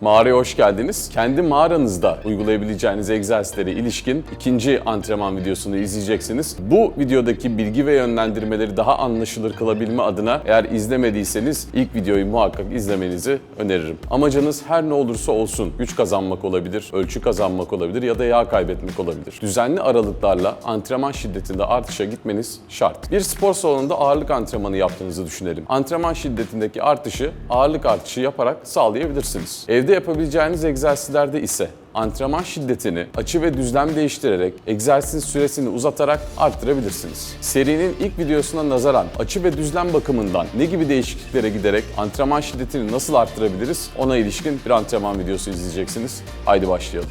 Mağaraya hoş geldiniz. Kendi mağaranızda uygulayabileceğiniz egzersizlere ilişkin ikinci antrenman videosunu izleyeceksiniz. Bu videodaki bilgi ve yönlendirmeleri daha anlaşılır kılabilme adına eğer izlemediyseniz ilk videoyu muhakkak izlemenizi öneririm. Amacınız her ne olursa olsun güç kazanmak olabilir, ölçü kazanmak olabilir ya da yağ kaybetmek olabilir. Düzenli aralıklarla antrenman şiddetinde artışa gitmeniz şart. Bir spor salonunda ağırlık antrenmanı yaptığınızı düşünelim. Antrenman şiddetindeki artışı ağırlık artışı yaparak sağlayabilirsiniz. Evde yapabileceğiniz egzersizlerde ise antrenman şiddetini açı ve düzlem değiştirerek egzersiz süresini uzatarak arttırabilirsiniz. Serinin ilk videosuna nazaran açı ve düzlem bakımından ne gibi değişikliklere giderek antrenman şiddetini nasıl arttırabiliriz ona ilişkin bir antrenman videosu izleyeceksiniz. Haydi başlayalım.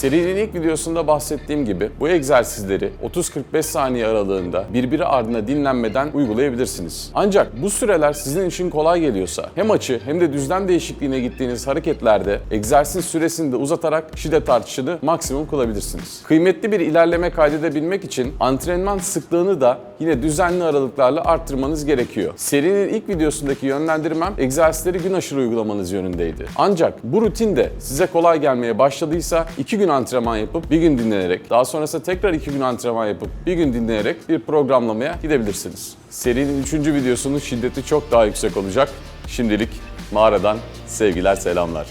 Serinin ilk videosunda bahsettiğim gibi bu egzersizleri 30-45 saniye aralığında birbiri ardına dinlenmeden uygulayabilirsiniz. Ancak bu süreler sizin için kolay geliyorsa hem açı hem de düzlem değişikliğine gittiğiniz hareketlerde egzersiz süresini de uzatarak şiddet artışını maksimum kılabilirsiniz. Kıymetli bir ilerleme kaydedebilmek için antrenman sıklığını da yine düzenli aralıklarla arttırmanız gerekiyor. Serinin ilk videosundaki yönlendirmem egzersizleri gün aşırı uygulamanız yönündeydi. Ancak bu rutin de size kolay gelmeye başladıysa 2 gün antrenman yapıp bir gün dinlenerek, daha sonrasında tekrar 2 gün antrenman yapıp bir gün dinleyerek bir programlamaya gidebilirsiniz. Serinin 3. videosunun şiddeti çok daha yüksek olacak. Şimdilik mağaradan sevgiler selamlar.